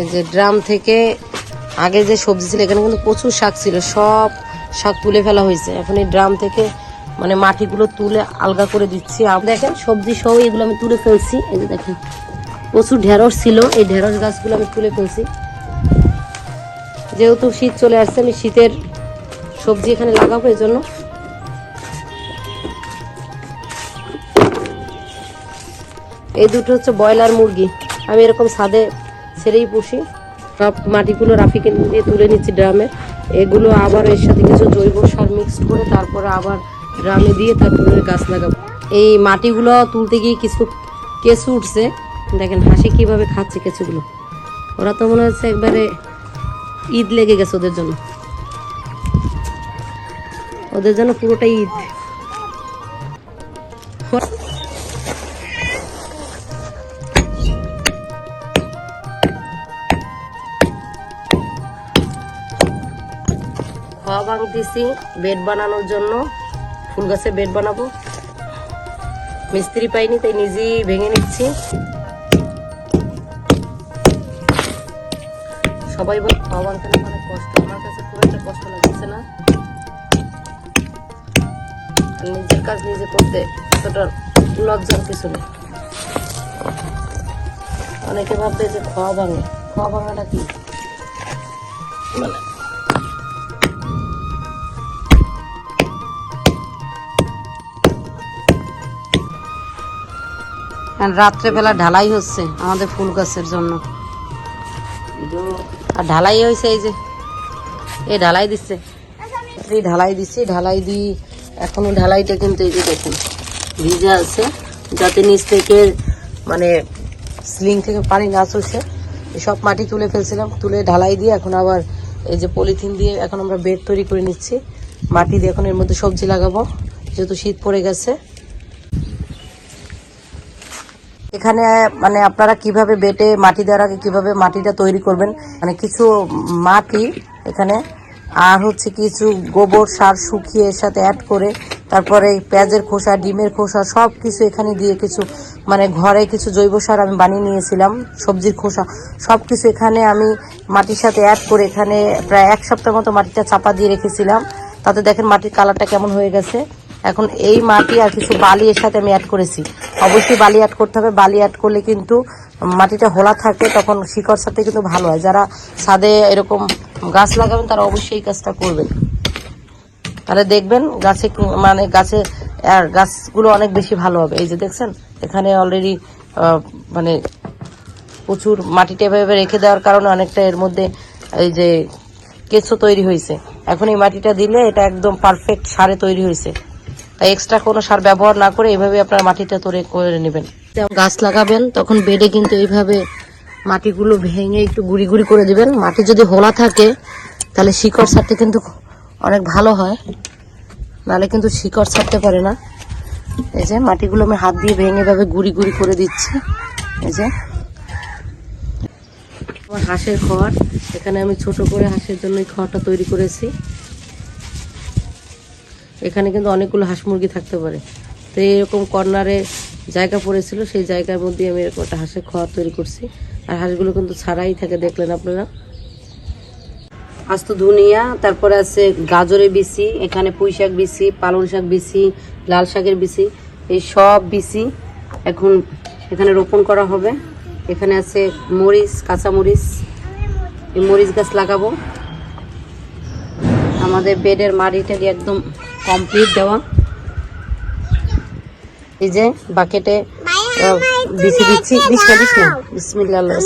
এই যে ড্রাম থেকে আগে যে সবজি ছিল, এখানে কিন্তু প্রচুর শাক ছিল, সব শাক তুলে ফেলা হয়েছে। এখন এই ড্রাম থেকে মানে মাটিগুলো তুলে আলগা করে দিচ্ছি। দেখেন, সবজি সহ এগুলো আমি তুলে ফেলছি। এই যে দেখেন, প্রচুর ঢেঁড়স ছিল। এই ঢেঁড়স গাছগুলো আমি তুলে ফেলছি। যেহেতু শীত চলে আসছে, আমি শীতের সবজি এখানে লাগাবো এই জন্য। এই দুটো হচ্ছে ব্রয়লার মুরগি। আমি এরকম ছাদে ছেড়েই পুষি। সব মাটিগুলো রাফিকে দিয়ে তুলে নিচ্ছি ড্রামে। এগুলো আবার এর সাথে কিছু জৈব সার মিক্সড করে তারপরে আবার ড্রামে দিয়ে তারপরে গাছ লাগাবো। এই মাটিগুলো তুলতে গিয়ে কিছু কেঁচু উঠছে। দেখেন হাসি কীভাবে খাচ্ছে কেঁচুগুলো। ওরা তো মনে হচ্ছে একবারে ঈদ লেগে গেছে ওদের জন্য। ওদের জন্য পুরোটাই ঈদ। খাওয়া ভাঙতেছি বেড বানানোর জন্য ফুল গাছের বেড বানাবো। মিস্ত্রি পাইনি, তাই নিজেই ভেঙে নিচ্ছি। সবাই বল, খাওয়া ভাঙতে নাকি অনেক কষ্ট। আমার কাছে খুব একটা কষ্ট লাগছে না। নিজের কাজ নিজে করতে এতটা লজ্জার কিছু নেই। অনেকে ভাববে যে খাওয়া ভাঙে। খাওয়া ভাঙাটা কি? মানে রাত্রেবেলা ঢালাই হচ্ছে আমাদের ফুল গাছের জন্য। আর ঢালাই হয়েছে এই যে এই ঢালাই দিচ্ছে। ঢালাই দিচ্ছি, ঢালাই দিই এখনও ঢালাইটা কিন্তু এই যে দেখুন, ভিজে আছে। যাতে নিচ থেকে মানে স্লিং থেকে পানি না চলছে। সব মাটি তুলে ফেলছিলাম, তুলে ঢালাই দিয়ে এখন আবার এই যে পলিথিন দিয়ে এখন আমরা বেড তৈরি করে নিচ্ছি। মাটি দিয়ে এখন এর মধ্যে সবজি লাগাবো, যেহেতু শীত পড়ে গেছে। এখানে মানে আপনারা কীভাবে বেটে মাটি দেওয়ার আগে কীভাবে মাটিটা তৈরি করবেন? মানে কিছু মাটি এখানে, আর হচ্ছে কিছু গোবর সার শুকিয়ে এর সাথে অ্যাড করে, তারপরে পেঁয়াজের খোসা, ডিমের খোসা সব কিছু এখানে দিয়ে কিছু মানে ঘরে কিছু জৈব সার আমি বানিয়ে নিয়েছিলাম, সবজির খোসা সব কিছু এখানে আমি মাটির সাথে অ্যাড করে এখানে প্রায় এক সপ্তাহ মতো মাটিটা চাপা দিয়ে রেখেছিলাম। তাতে দেখেন মাটির কালারটা কেমন হয়ে গেছে। এখন এই মাটি আর কিছু বালি এর সাথে আমি অ্যাড করেছি। অবশ্যই বালি অ্যাড করতে হবে। বালি অ্যাড করলে কিন্তু মাটিটা হোলা থাকে, তখন শিকড় সাথে কিন্তু ভালো হয়। যারা ছাদে এরকম গাছ লাগাবেন, তারা অবশ্যই এই কাজটা করবেন। তাহলে দেখবেন গাছে মানে গাছে গাছগুলো অনেক বেশি ভালো হবে। এই যে দেখছেন, এখানে অলরেডি মানে প্রচুর মাটিটা এভাবে রেখে দেওয়ার কারণে অনেকটা এর মধ্যে এই যে কেঁচো তৈরি হয়েছে। এখন এই মাটিটা দিলে এটা একদম পারফেক্ট সারে তৈরি হয়েছে। তাই এক্সট্রা কোনো সার ব্যবহার না করে এইভাবে আপনার মাটিটা তৈরি করে নেবেন। গাছ লাগাবেন, তখন বেডে কিন্তু এইভাবে মাটিগুলো ভেঙে একটু গুড়ি গুড়ি করে দিবেন। মাটি যদি হোলা থাকে, তাহলে শিকড় ছাড়তে কিন্তু অনেক ভালো হয়। নাহলে কিন্তু শিকড় ছাড়তে পারে না। এই যে মাটিগুলো আমি হাত দিয়ে ভেঙে ভাবে গুড়ি গুড়ি করে দিচ্ছি। এই যে। আমার হাঁসের খড়, এখানে আমি ছোট করে হাঁসের জন্য খড়টা তৈরি করেছি। এখানে কিন্তু অনেকগুলো হাঁস মুরগি থাকতে পারে। তো এরকম কর্নারে জায়গা পড়েছিল, সেই জায়গার মধ্যে আমি এরকম একটা হাঁসের খড় তৈরি করছি। আর হাঁসগুলো কিন্তু ছাড়াই থাকে, দেখলেন আপনারা। আস্ত ধুনিয়া তারপরে আছে গাজরের বিচি, এখানে পুঁই শাক বিচি পালং শাক বিচি লাল শাকের বিচি, এই সব বিচি এখন এখানে রোপণ করা হবে। এখানে আছে মরিচ, কাঁচা মরিচ। এই মরিচ গাছ লাগাবো। আমাদের বেডের মাটিটা দিয়ে একদম কমপ্লিট দেওয়া। এই যে বাকেটে বিছি দিচ্ছি। দিস না দিস না বিসমিল্লাহ আল্লাহ